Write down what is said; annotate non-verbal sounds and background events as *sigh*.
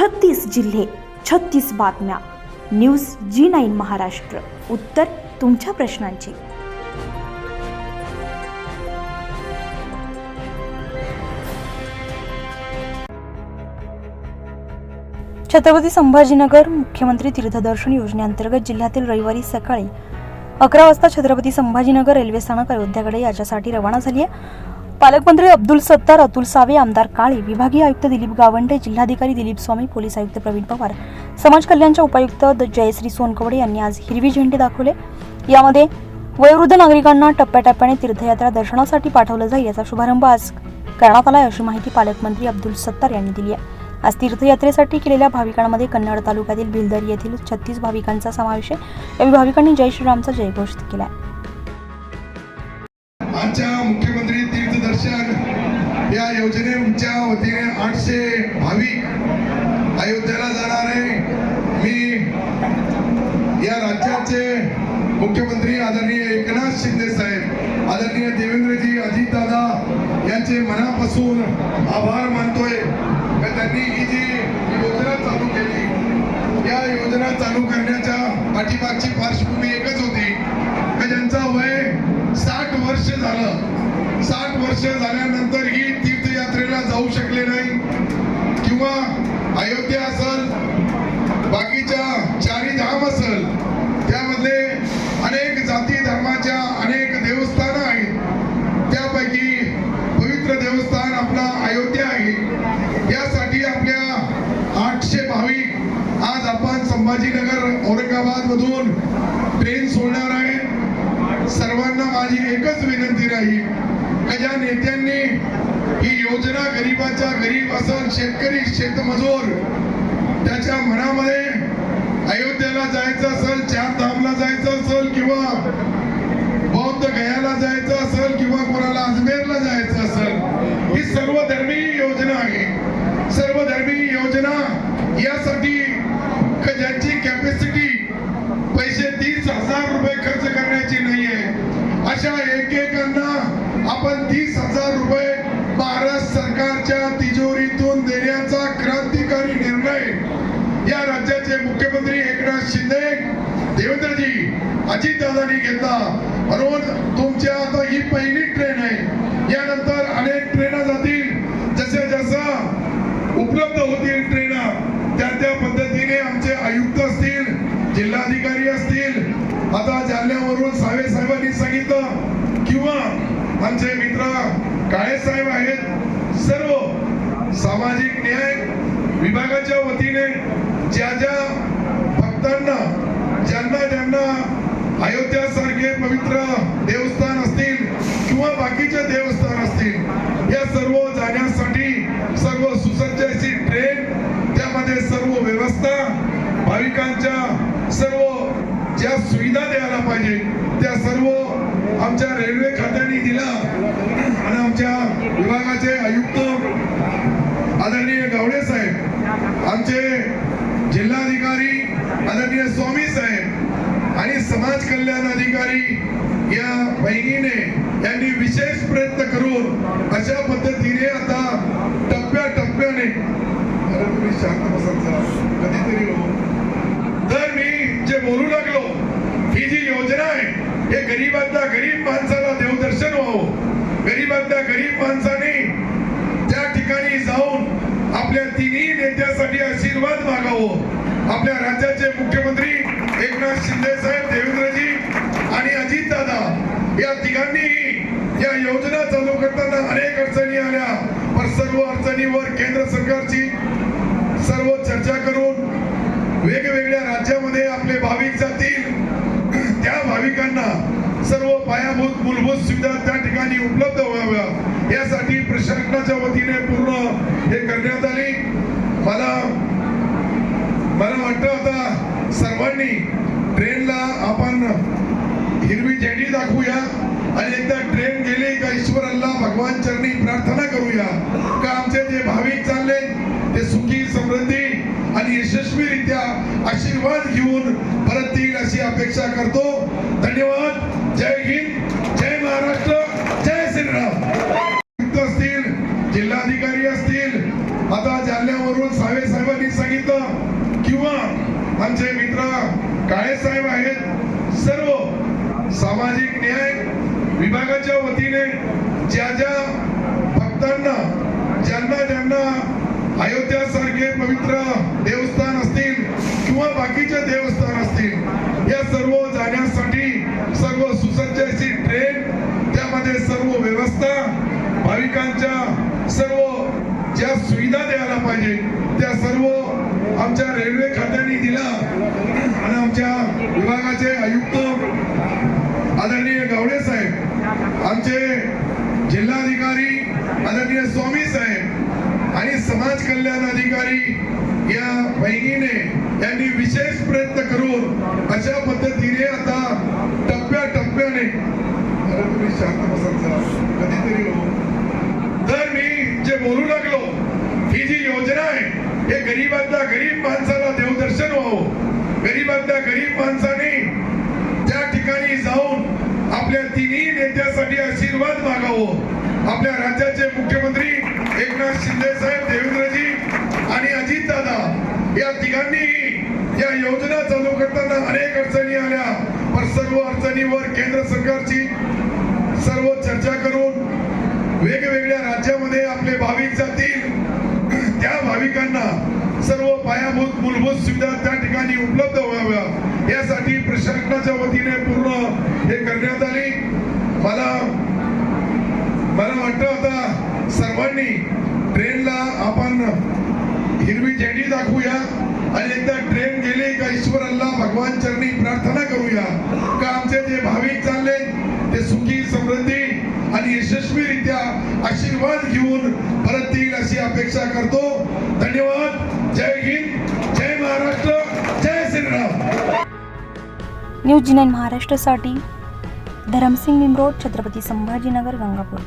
छत्तीस जिल्हे छत्तीस बातम्या. News G nine Maharashtra. उत्तर तुमच्या प्रश्नांची. छत्रपती संभाजीनगर मुख्यमंत्री तीर्थदर्शन योजनेअंतर्गत जिल्ह्यातील रविवारी सकाळी अकरा वाजता छत्रपती संभाजीनगर रेल्वे स्थानक अयोध्याकडे याच्यासाठी रवाना झाली आहे. पालकमंत्री अब्दुल सत्तार अतुल सावे आमदार काळे विभागीय आयुक्त दिलीप गावंडे जिल्हाधिकारी दिलीप स्वामी पोलीस आयुक्त प्रवीण पवार समाज कल्याणच्या उपायुक्त द जयश्री सोनकवडे यांनी आज हिरवी झेंडे दाखवले. यामध्ये वयोवृद्ध नागरिकांना टप्प्याटप्प्याने तीर्थयात्रा दर्शनासाठी पाठवलं जाईल याचा शुभारंभ आज करण्यात आला अशी माहिती पालकमंत्री अब्दुल सत्तार यांनी दिली आहे. आज तीर्थयात्रेसाठी केलेल्या भाविकांमध्ये कन्नड तालुक्यातील भिलदर येथील छत्तीस भाविकांचा समावेश आहे. या भाविकांनी जय श्रीरामचा जयघोष केला योजनेच्या वतीने आठशे भाविक अयोध्येला जाणार आहे. मी या राज्याचे मुख्यमंत्री आदरणीय एकनाथ शिंदे साहेब आदरणीय देवेंद्रजी अजितदादा यांचे मनापासून आभार मानतोय. त्यांनी ही जी योजना चालू केली या योजना चालू करण्याच्या पाठीमागची पार्श्वभूमी एकच होती. का ज्यांचा वय साठ वर्ष झालं साठ वर्ष झाल्यानंतर संभाजीनगर औरंगाबाद मधून ट्रेन सोडणार आहे. सर्वांना माझी एकच विनंती राहील का ज्या नेत्यांनी ही योजना गरीबाच्या गरीब असल शेतकरी शेतमजूर त्याच्या मनामध्ये अयोध्येला जायचं असेल चार धामला जायचं असेल किंवा बौद्ध गयाला जायचं असेल किंवा कोणाला अजमेरला जायचं असेल ही सर्व धर्मीय योजना आहे. सर्व धर्मीय योजना यासाठी का ज्यांची कॅपॅसिटी पैसे तीस हजार रुपये करायची नाहीये. अशा एकेकांना आपण तीस हजार रुपये भारत सरकारच्या तिजोरीतून देण्याचा क्रांतिकारी निर्णय या राज्याचे मुख्यमंत्री एकनाथ शिंदे देवेंद्रजी अजितदादांनी घेतला. म्हणून तुमच्या आता ही पहिली ट्रेन आहे यानंतर अनेक ट्रेना जातील जसे जसं उपलब्ध होतील ट्रेना त्या त्या पद्धतीने आमचे आयुक्त असतील जिल्हाधिकारी असतील आता जालन्यावरून सावे साहेबांनी सांगितलं किंवा आमचे काळे साहेब आहेत. सर्व सामाजिक न्याय विभागाच्या वतीने ज्या ज्या भक्तांना ज्यांना ज्यांना अयोध्या सारखे पवित्र देवस्थान असतील किंवा बाकीचे देवस्थान असतील या सर्व जाण्यासाठी सर्व सुसज्ज अशी ट्रेन त्यामध्ये सर्व व्यवस्था भाविकांच्या सर्व ज्या सुविधा द्यायला पाहिजे त्या सर्व आमच्या रेल्वे खात्याने दिला आणि आमच्या विभागाचे आयुक्त आदरणीय गावडे साहेब आमचे जिल्हाधिकारी आदरणीय स्वामी साहेब आणि समाज कल्याण अधिकारी या बहिणीने यांनी विशेष प्रयत्न करून अशा पद्धतीने आता टप्प्या टप्प्याने तुम्ही शांत कधीतरी हो. तर मी जे बोलू लागलो ही जी योजना आहे हे गरीबातल्या गरीब माणसाला त्या गरीब माणसाने त्या ठिकाणी जाऊन आपल्या तिन्ही नेत्यासाठी आशीर्वाद मागावं. आपल्या राज्याचे मुख्यमंत्री एकनाथ शिंदे साहेब देवेंद्रजी आणि अजित दादा या तिघांनीही या योजना चालू करताना अनेक अडचणी आल्या. पण सर्व अडचणीवर केंद्र सरकारची सर्व चर्चा करून वेगवेगळ्या राज्यामध्ये आपले भाविक जातील. त्या भाविकांना सर्व पायाभूत मूलभूत सुविधा त्या ठिकाणी उपलब्ध व्हाव्या. यासाठी प्रशासनाच्या वतीने पूर्ण हे करण्यात आली. मला मला वाटतं आता सर्वांनी ट्रेनला आपण हिरवी झेंडी दाखवूया आणि एकदा ट्रेन गेली का ईश्वर अल्लाह भगवान चरणी प्रार्थना करूया. का आमचे जे भाविक चालले ते सुखी समृद्धी आणि यशस्वीरित्या आशीर्वाद घेऊन परत येईल अशी अपेक्षा करतो. अधिकारी असतील आता जालन्यावरून सावे साहेबांनी सांगितलं किंवा आमचे मित्र काळे साहेब आहेत सर्व सामाजिक न्याय विभागाच्या वतीने ज्या ज्या भक्तांना ज्यांना ज्यांना अयोध्या सारखे पवित्र देवस्थान असतील किंवा बाकीचे देवस्थान असतील या सर्व जाण्यासाठी सर्व सुसज्ज अशी ट्रेन त्यामध्ये सर्व व्यवस्था भाविकांच्या सर्व ज्या सुविधा द्यायला पाहिजे त्या सर्व आमच्या रेल्वे खात्याने दिला आणि आमच्या विभागाचे आयुक्त आदरणीय गावडे साहेब आमचे जिल्हाधिकारी आदरणीय स्वामी साहेब आणि समाज कल्याण अधिकारी या बहिणीने यांनी विशेष प्रयत्न करून अशा पद्धतीने आता टप्प्या टप्प्याने कधीतरी हो. लागलो. ही जी योजना आहे हे गरीबातल्या गरीब माणसाला देवदर्शन व्हावं. गरीबातल्या गरीब माणसाने त्या ठिकाणी जाऊन आपल्या तिन्ही नेत्यासाठी आशीर्वाद मागावं. आपल्या राज्याचे मुख्यमंत्री एकनाथ शिंदे साहेब देवेंद्रजी आणि अजित दादा या तिघांनीही या योजना चालू करताना अनेक अडचणी आल्या. पण सर्व अडचणीवर केंद्र सरकारची सर्व चर्चा करून वेगवेगळ्या राज्यामध्ये आपले भाविक जातील. *clears throat* त्या भाविकांना सर्व पायाभूत मूलभूत सुविधा त्या ठिकाणी उपलब्ध व्हाव्या. यासाठी प्रशासनाच्या वतीने पूर्ण हे करण्यात आली. मला मला वाटतं आता सर्वांनी ट्रेनला आपण हिरवी झेंडी दाखवूया आणि एकदा ट्रेन गेली का ईश्वर अल्ला भगवान चरणी प्रार्थना करूया. का आमचे जे भाविक चालले ते सुखी समृद्धी आणि यशस्वी आशीर्वाद घेऊन परत येईल अशी अपेक्षा करतो. धन्यवाद. जय हिंद. जय महाराष्ट्र. जय श्रीराम. न्यूज जी नाईन महाराष्ट्रासाठी धरमसिंग निमरोड छत्रपती संभाजीनगर गंगापूर.